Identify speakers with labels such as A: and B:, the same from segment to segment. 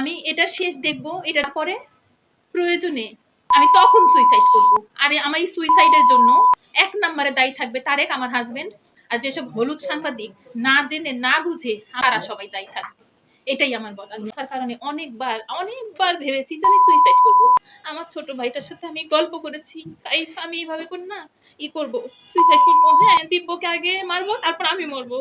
A: আমি এটা শেষ দেখব, এটার পরে প্রয়োজনে আমি তখন সুইসাইড করব। আর, আমার এই সুইসাইডের জন্য এক নম্বরে দায়ী থাকবে তারেক, আমার হাজবেন্ড আর যেসব হলুদ সাংবাদিক, না জেনে, না বুঝে, তারা সবাই দায়ী থাকবে। এটাই আমার বলার তার কারণে অনেকবার অনেকবার ভেবেছি যে আমি সুইসাইড করব। আমার ছোট ভাইটার সাথে আমি গল্প করেছি। তাই আমি এইভাবে করি না, ই করব। সুইসাইড করব। হ্যাঁ দিব্যকে আগে মারবো, তারপর আমি মরবো।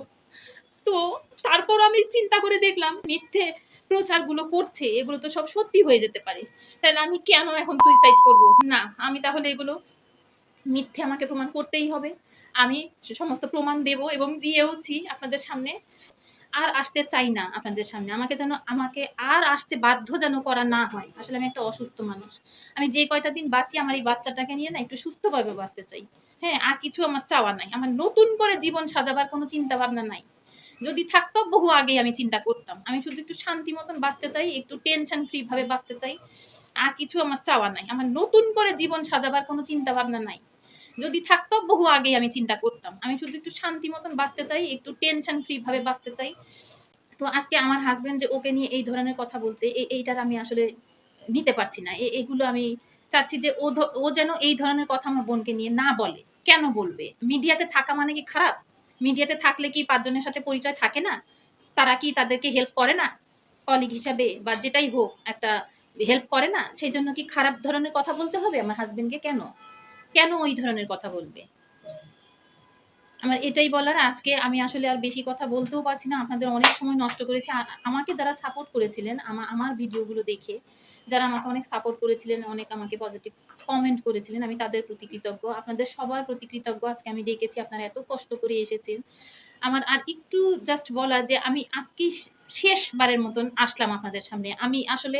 A: তো তারপর আমি চিন্তা করে দেখলাম, মিথ্যে প্রচারগুলো করছে, এগুলো তো সব সত্যি হয়ে যেতে পারে। তাহলে আমি কেন এখন সুইসাইড করব? না, আমি তাহলে এগুলো মিথ্যে আমাকে প্রমাণ করতেই হবে। আমি সমস্ত প্রমাণ দেব এবং দিয়েওছি আপনাদের সামনে। আর আসতে চাই না আপনাদের সামনে। আমাকে যেন, আমাকে আর আসতে বাধ্য যেন করা না হয়। আসলে আমি একটা অসুস্থ মানুষ। আমি যে কয়টা দিন বাঁচি, আমার এই বাচ্চাটাকে নিয়ে না একটু সুস্থভাবে বাঁচতে চাই। হ্যাঁ আর কিছু আমার চাওয়া নাই। আমার নতুন করে জীবন সাজাবার কোনো চিন্তা ভাবনা নাই। যদি থাকতো বহু আগেই আমি চিন্তা করতাম। আমি শুধু একটু শান্তি মতন বাঁচতে চাই, একটু টেনশন ফ্রি ভাবে বাঁচতে চাই। আর কিছু আমার চাওয়া নাই। আমার নতুন করে জীবন সাজাবার কোনো চিন্তা ভাবনা নাই। যদি থাকতো বহু আগেই আমি চিন্তা করতাম। আমি শুধু একটু শান্তি মতন বাঁচতে চাই, একটু টেনশন ফ্রি ভাবে বাঁচতে চাই। তো আজকে আমার হাজবেন্ড যে ওকে নিয়ে এই ধরনের কথা বলছে এই- এইটার আমি আসলে নিতে পারছি না। এগুলো আমি চাচ্ছি যে ও ও যেন এই ধরনের কথা আমার বোনকে নিয়ে না বলে। কেন বলবে? মিডিয়াতে থাকা মানে কি খারাপ? মিডিয়াতে থাকলে কি পাঁচজনের সাথে পরিচয় থাকে না? তারা কি তাদেরকে হেল্প করে না? কলিগ হিসাবে বা যেটাই হোক একটা হেল্প করে না? সেই জন্য কি খারাপ ধরনের কথা বলতে হবে? আমার হাজবেন্ডকে কেন? কেন ওই ধরনের কথা বলবে? আমার এটাই বলার আজকে আমি আসলে আর বেশি কথা বলতেও পারছি না। আপনাদের অনেক সময় নষ্ট করেছি। আমাকে যারা সাপোর্ট করেছিলেন, আমা- আমার ভিডিওগুলো দেখে যারা আমাকে অনেক সাপোর্ট করেছিলেন, অনেক আমাকে পজিটিভ কমেন্ট করেছিলেন, আমি তাদের প্রতি কৃতজ্ঞ। আপনাদের সবার প্রতি কৃতজ্ঞ। আজকে আমি ডেকেছি, আপনারা এত কষ্ট করে এসেছেন। আমার আর একটু জাস্ট বলার যে, আমি আজকে শেষবারের মতন আসলাম আপনাদের সামনে। আমি আসলে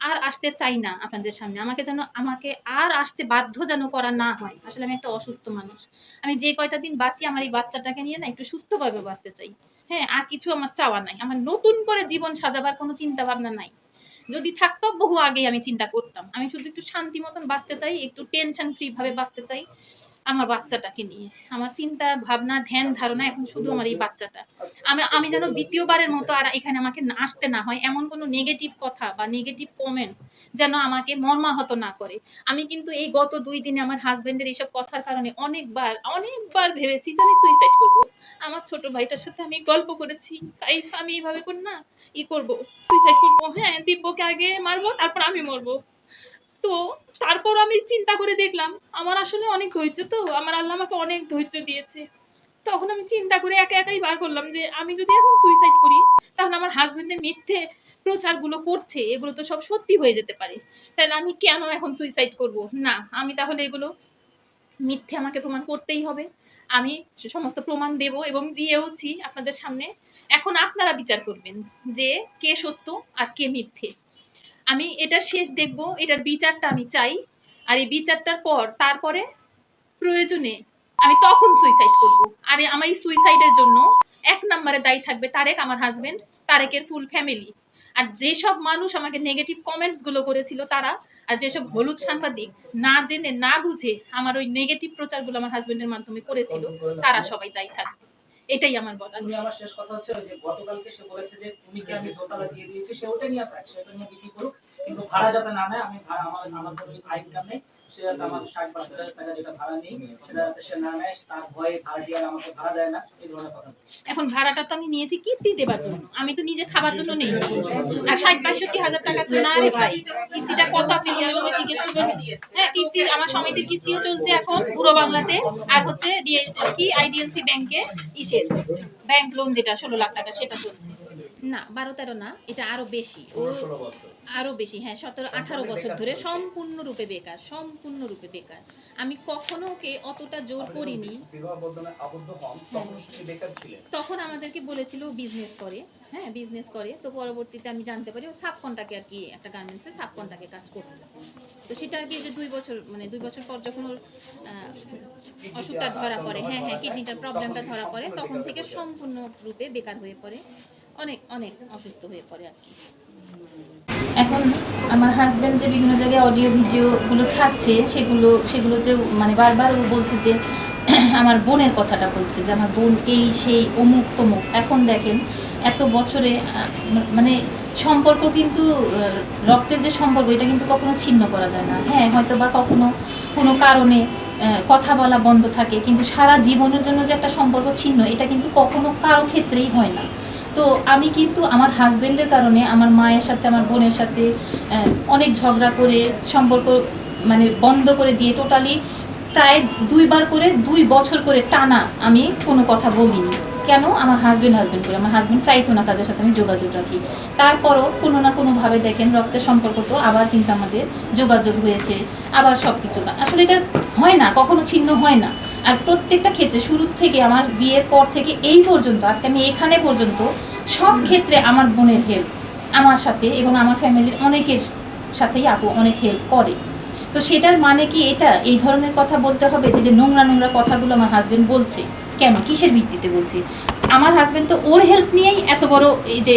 A: আর আসতে চাই না আপনাদের সামনে। আমাকে যেন, আমাকে আর আসতে বাধ্য যেন করা না হয়। আসলে আমি একটা অসুস্থ মানুষ। আমি যে কয়টা দিন বাঁচি, আমার এই বাচ্চাটাকে নিয়ে না একটু সুস্থভাবে বাঁচতে চাই। হ্যাঁ আর কিছু আমার চাওয়া নাই। আমার নতুন করে জীবন সাজাবার কোনো চিন্তা ভাবনা নাই। যদি থাকতো, বহু আগেই আমি চিন্তা করতাম। আমি শুধু একটু শান্তি মতন বাঁচতে চাই, একটু টেনশন ফ্রি ভাবে বাঁচতে চাই। আমার বাচ্চাটাকে নিয়ে। আমার চিন্তা, ভাবনা, ধ্যান, ধারণা এখন শুধু আমার এই বাচ্চাটা। আমি আমি যেন দ্বিতীয়বারের মতো আর এখানে আমাকে আসতে না হয় এমন কোনো নেগেটিভ কথা বা নেগেটিভ কমেন্টস যেন আমাকে মর্মাহত না করে। আমি কিন্তু এই গত দুই দিনে আমার হাজবেন্ডের এইসব কথার কারণে অনেকবার অনেকবার ভেবেছি যে আমি সুইসাইড করব। আমার ছোট ভাইটার সাথে আমি গল্প করেছি। তাই আমি এইভাবে করি না, ই করব সুইসাইড করব। হ্যাঁ দিব্যকে আগে মারবো, তারপর আমি মরবো। তো তারপর আমি চিন্তা করে দেখলাম, আমার আসলে অনেক ধৈর্য তো, আমার আল্লাহ আমাকে অনেক ধৈর্য দিয়েছে। তখন আমি চিন্তা করে একা একাই বার করলাম যে আমি যদি এখন সুইসাইড করি, তাহলে আমার হাজবেন্ড যে মিথ্যে প্রচারগুলো করছে, এগুলো তো সব সত্যি হয়ে যেতে পারে। তাহলে আমি কেন এখন সুইসাইড করব? না, আমি তাহলে এগুলো মিথ্যে আমাকে প্রমাণ করতেই হবে। আমি সমস্ত প্রমাণ দেব এবং দিয়েওছি আপনাদের সামনে। এখন আপনারা বিচার করবেন যে কে সত্য আর কে মিথ্যে। আমি এটা শেষ দেখব, এটার বিচারটা আমি চাই। আর এই বিচারটার পর, তারপরে প্রয়োজনে আমি তখন সুইসাইড করব। আর আমার এই সুইসাইডের জন্য এক নম্বরে দায়ী থাকবে তারেক, আমার হাজবেন্ড তারেকের ফুল ফ্যামিলি আর যেসব মানুষ আমাকে নেগেটিভ কমেন্টসগুলো করেছিল তারা, আর যেসব হলুদ সাংবাদিক না জেনে, না বুঝে আমার ওই নেগেটিভ প্রচারগুলো আমার হাজবেন্ডের মাধ্যমে করেছিল, তারা সবাই দায়ী থাকবে। এটাই আমার বলা
B: তুমি আমার শেষ কথা হচ্ছে যে গতকালকে সে বলেছে যে তুমি কি আমি দোতলা দিয়ে দিয়েছি, সে ওটা নিয়ে আপনার সেটা নিয়ে বিক্রি করুক, কিন্তু ভাড়া যাতে না নেয়, আমি ভাড়া আমার আমার কোনো ইনকাম নেই।
A: এখন ভাড়াটা তো আমি নিয়েছি কিস্তি দেবার জন্য, আমি তো নিজে খাবার জন্য নেই। আর ষাট বাষট্টি হাজার টাকা তো না রে ভাই, কিস্তিটা কত আপনি জিজ্ঞেস করবেন। হ্যাঁ কিস্তি, আমার সমিতির কিস্তিও চলছে এখন পুরো বাংলাতে, আর হচ্ছে কি, আইডিএলসি ব্যাংকে, ইসের। ব্যাংক লোন যেটা, ষোলো লাখ টাকা, সেটা চলছে। না বারো তেরো না এটা আরও বেশি। ও আরও বেশি হ্যাঁ সতেরো আঠারো বছর ধরে সম্পূর্ণরূপে বেকার সম্পূর্ণরূপে বেকার। আমি কখনো ওকে অতটা জোর করিনি।
C: হন তখন
A: আমাদেরকে বলেছিল বিজনেস করে হ্যাঁ বিজনেস করে। তো পরবর্তীতে আমি জানতে পারি ও সাব কন্টাকে আর কি একটা গার্মেন্টসে সাব কন্টাকে কাজ করতো। তো সেটা আর কি যে দুই বছর মানে দুই বছর পর যখন ওর অসুখটা ধরা পড়ে হ্যাঁ হ্যাঁ কিডনিটার প্রবলেমটা ধরা পড়ে তখন থেকে সম্পূর্ণ রূপে বেকার হয়ে পড়ে। অনেক অনেক অসুস্থ হয়ে পড়ে আর কি। এখন আমার হাজব্যান্ড যে বিভিন্ন জায়গায় অডিও ভিডিওগুলো ছাড়ছে, সেগুলো, সেগুলোতেও মানে বারবার ও বলছে যে, আমার বোনের কথাটা বলছে যে, আমার বোন এই, সেই, অমুক, তমুক। এখন দেখেন এত বছরে মানে সম্পর্ক কিন্তু রক্তের যে সম্পর্ক, এটা কিন্তু কখনো ছিন্ন করা যায় না। হ্যাঁ হয়তো বা কখনো কোনো কারণে কথা বলা বন্ধ থাকে, কিন্তু সারা জীবনের জন্য যে একটা সম্পর্ক ছিন্ন, এটা কিন্তু কখনো কারও ক্ষেত্রেই হয় না। তো আমি কিন্তু আমার হাজবেন্ডের কারণে, আমার মায়ের সাথে, আমার বোনের সাথে অনেক ঝগড়া করে, সম্পর্ক মানে বন্ধ করে দিয়ে টোটালি প্রায় দুইবার করে, দুই বছর করে টানা আমি কোনো কথা বলিনি। কেন? আমার হাজবেন্ড হাজবেন্ড করে। আমার হাজবেন্ড চাইতো না তাদের সাথে আমি যোগাযোগ রাখি। তারপরও কোনো না কোনোভাবে দেখেন, রক্তের সম্পর্ক তো আবার কিন্তু আমাদের যোগাযোগ হয়েছে, আবার সব কিছু আসলে এটা হয় না, কখনো ছিন্ন হয় না। আর প্রত্যেকটা ক্ষেত্রে শুরু থেকে আমার বিয়ের পর থেকে এই পর্যন্ত, আজকে আমি এখানে পর্যন্ত সব ক্ষেত্রে আমার বোনের হেল্প আমার সাথে এবং আমার ফ্যামিলির অনেকের সাথেই আপু অনেক হেল্প করে। তো সেটার মানে কি এটা? এই ধরনের কথা বলতে হবে যে যে নোংরা নোংরা কথাগুলো আমার হাজব্যান্ড বলছে। কেন? কিসের ভিত্তিতে বলছে? আমার হাজব্যান্ড তো ওর হেল্প নিয়েই এত বড় এই যে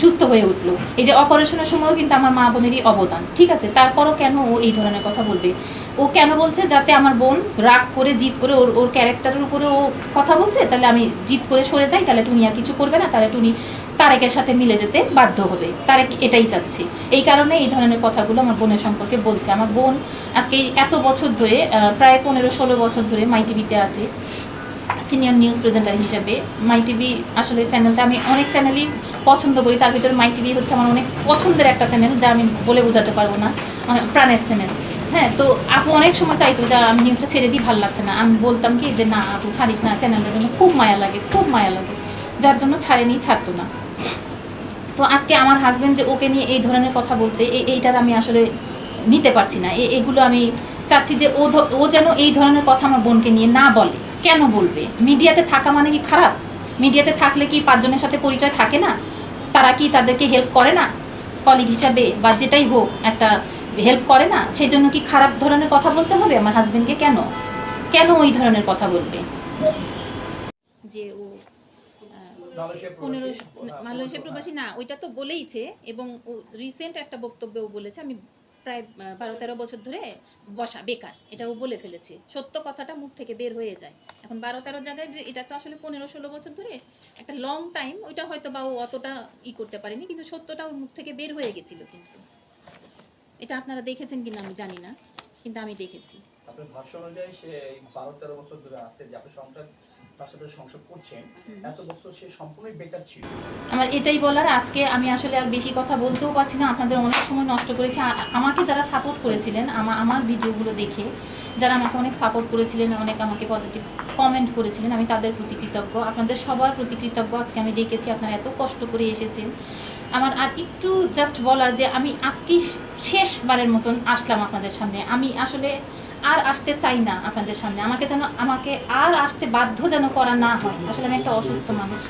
A: সুস্থ হয়ে উঠল। এই যে অপারেশনের সময়ও কিন্তু আমার মা বোনেরই অবদান, ঠিক আছে? তারপরও কেন ও এই ধরনের কথা বলবে? ও কেন বলছে? যাতে আমার বোন রাগ করে, জিদ করে ওর ওর ক্যারেক্টারের উপরে ও কথা বলছে, তাহলে আমি জিদ করে সরে যাই, তাহলে টুনি আর কিছু করবে না, তাহলে টুনি তারেকের সাথে মিলে যেতে বাধ্য হবে। তারেক এটাই চাচ্ছে। এই কারণে এই ধরনের কথাগুলো আমার বোনের সম্পর্কে বলছে। আমার বোন আজকে এত বছর ধরে প্রায় পনেরো ষোলো বছর ধরে মাই টিভিতে আছে, সিনিয়র নিউজ প্রেজেন্টার হিসেবে। মাই টিভি আসলে চ্যানেলটা আমি অনেক চ্যানেলই পছন্দ করি। তার ভিতরে মাই টিভি হচ্ছে আমার অনেক পছন্দের একটা চ্যানেল, যা আমি বলে বোঝাতে পারব না। প্রাণের চ্যানেল। হ্যাঁ তো আপু অনেক সময় চাইতো যে, আমি নিউজটা ছেড়ে দিই, ভালো লাগছে না। আমি বলতাম কি যে, না আপু, ছাড়িস না। চ্যানেলটার জন্য খুব মায়া লাগে, খুব মায়া লাগে। যার জন্য ছাড়েনি, ছাড়তো না। তো আজকে আমার হাজবেন্ড যে, ওকে নিয়ে এই ধরনের কথা বলছে এই এইটার আমি আসলে নিতে পারছি না। এগুলো আমি চাচ্ছি যে, ও ও যেন এই ধরনের কথা আমার বোনকে নিয়ে না বলে। কেন বলবে? মিডিয়াতে থাকা মানে কি খারাপ? মিডিয়াতে থাকলে কি পাঁচজনের সাথে পরিচয় থাকে না? তারা কি তাদেরকে হেল্প করে না? কলিগ হিসাবে বা যেটাই হোক, একটা হেল্প করে না সেই জন্য কি খারাপ ধরনের কথা বলতে হবে? আমার হাজবেন্ডকে কেন? কেন ওই ধরনের কথা বলবে? যে ও পনেরো মালয়েশিয়া। প্রবাসী না ওইটা তো বলেইছে এবং ও রিসেন্ট একটা বক্তব্যে ও বলেছে আমি প্রায় বারো তেরো বছর ধরে বসা বেকার এটা ও বলে ফেলেছে। সত্য কথাটা মুখ থেকে বের হয়ে যায়। এখন বারো তেরো জায়গায় যে এটা তো আসলে পনেরো ষোলো বছর ধরে একটা লং টাইম ওইটা হয়তো বা ও অতটা ই করতে পারেনি কিন্তু সত্যটা ওর মুখ থেকে বের হয়ে গেছিল কিন্তু। এটা আপনারা দেখেছেন কিনা আমি জানি না কিন্তু আমি দেখেছি।
C: আপনার ভাষ্য অনুযায়ী সে এই বারো তেরো বছর ধরে আছে যে আপনি সংসার তার সাথে সংসার করছেন এত বছর সে সম্পূর্ণই বেকার ছিল।
A: আমার এটাই বলার আজকে আমি আসলে আর বেশি কথা বলতেও পারছি না আপনাদের অনেক সময় নষ্ট করেছি। আমাকে যারা সাপোর্ট করেছিলেন আমার আমার ভিডিওগুলো দেখে যারা আমাকে অনেক সাপোর্ট করেছিলেন, অনেক আমাকে পজিটিভ কমেন্ট করেছিলেন, আমি তাদের প্রতি কৃতজ্ঞ। আপনাদের সবার প্রতি কৃতজ্ঞ। আজকে আমি ডেকেছি, আপনারা এত কষ্ট করে এসেছেন। আমার আর একটু জাস্ট বলার যে, আমি আজকেই শেষবারের মতন আসলাম আপনাদের সামনে। আমি আসলে আর আসতে চাই না আপনাদের সামনে। আমাকে যেন, আমাকে আর আসতে বাধ্য যেন করা না হয়। আসলে আমি একটা অসুস্থ মানুষ।